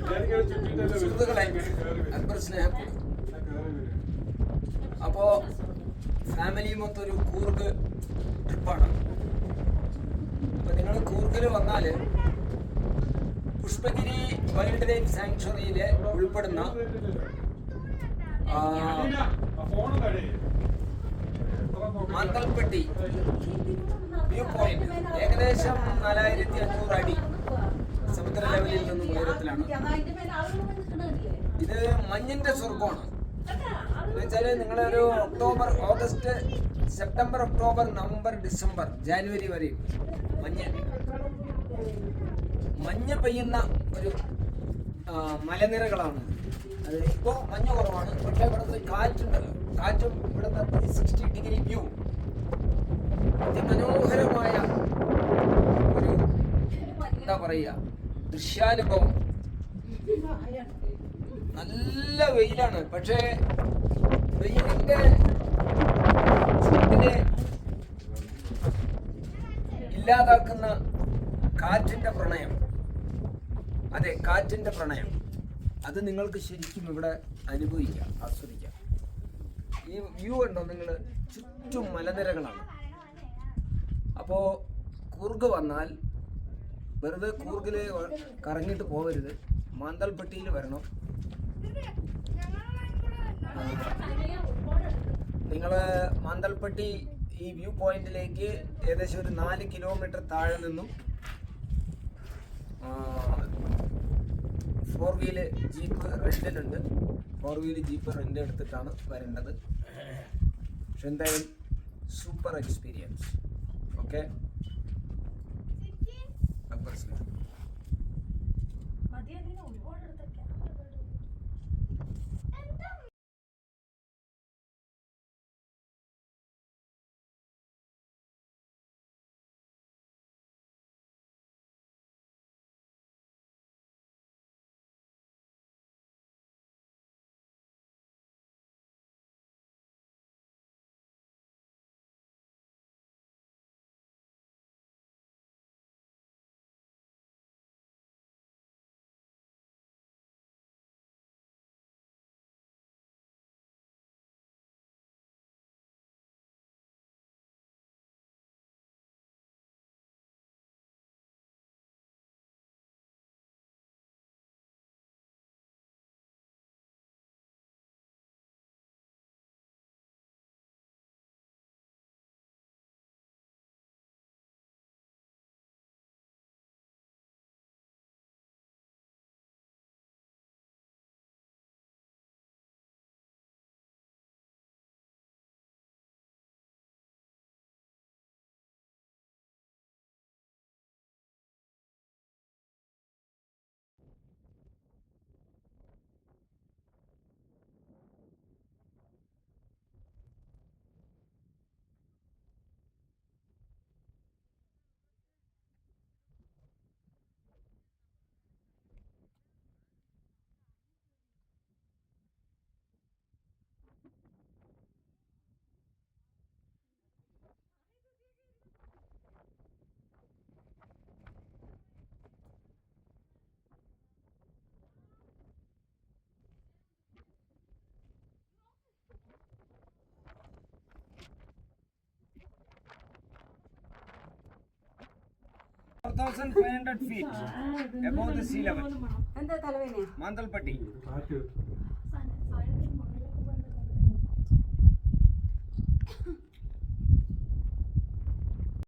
സുഹൃത്തുക്കളെ അക്ബർ സ്നേഹപ്പൂർ അപ്പോ ഫാമിലി മൊത്തം ഒരു കൂർഗ് ട്രിപ്പാണ് അപ്പൊ നിങ്ങൾ കൂർഗിൽ വന്നാൽ പുഷ്പഗിരി വൈൽഡ് ലൈഫ് സാങ്ച്വറിയിലെ ഉൾപ്പെടുന്ന മാന്തൽപ്പെട്ടി വ്യൂ പോയിന്റ്. ഏകദേശം നാലായിരത്തി അഞ്ഞൂറ് അടി. സമുദ്ര ലെവലിൽ നിന്നും ഉയരത്തിലാണ്. ഇത് മഞ്ഞിന്റെ സ്വർഗമാണ് എന്നുവെച്ചാൽ നിങ്ങളൊരു October August September October November December January വരെ മഞ്ഞ്. മഞ്ഞ് പെയ്യുന്ന ഒരു മലനിരകളാണ്. അത് ഇപ്പോൾ മഞ്ഞ് കുറവാണ്. പക്ഷേ ഇവിടുത്തെ കാറ്റുണ്ടല്ലോ. കാറ്റും ഇവിടുത്തെ ത്രീ സിക്സ്റ്റി ഡിഗ്രി വ്യൂ അതിമനോഹരമായ ഒരു എന്താ പറയുക. ദൃശ്യാനുഭവം. നല്ല വെയിലാണ്. പക്ഷേ വെയിലിന്റെ ചൂടിനെ ഇല്ലാതാക്കുന്ന കാറ്റിന്റെ പ്രണയം. അതെ കാറ്റിന്റെ പ്രണയം. അത് നിങ്ങൾക്ക് ശരിക്കും ഇവിടെ അനുഭവിക്കാം. ആസ്വദിക്കാം. ഈ വ്യൂ ഉണ്ടോ നിങ്ങൾ ചുറ്റും മലനിരകളാണ്. അപ്പോൾ കൂർഗ് വന്നാൽ വെറുതെ കൂർഗിൽ കറങ്ങിട്ട് പോകരുത് മാന്തൽപെട്ടിയിൽ വരണം. നിങ്ങൾ മാന്തൽപെട്ടി ഈ വ്യൂ പോയിന്റിലേക്ക് ഏകദേശം ഒരു നാല് കിലോമീറ്റർ താഴെ നിന്നും ഫോർ വീൽ ജീപ്പ് റെന്റിലുണ്ട്. ഫോർ വീൽ ജീപ്പ് റെന്റ് എടുത്തിട്ടാണ് വരേണ്ടത്. പക്ഷെ എന്തായാലും super experience. Okay? Akbar സ്നേഹം Four thousand five hundred feet above the sea level. എന്താ തലവേനയാ മാന്തൽപ്പട്ടി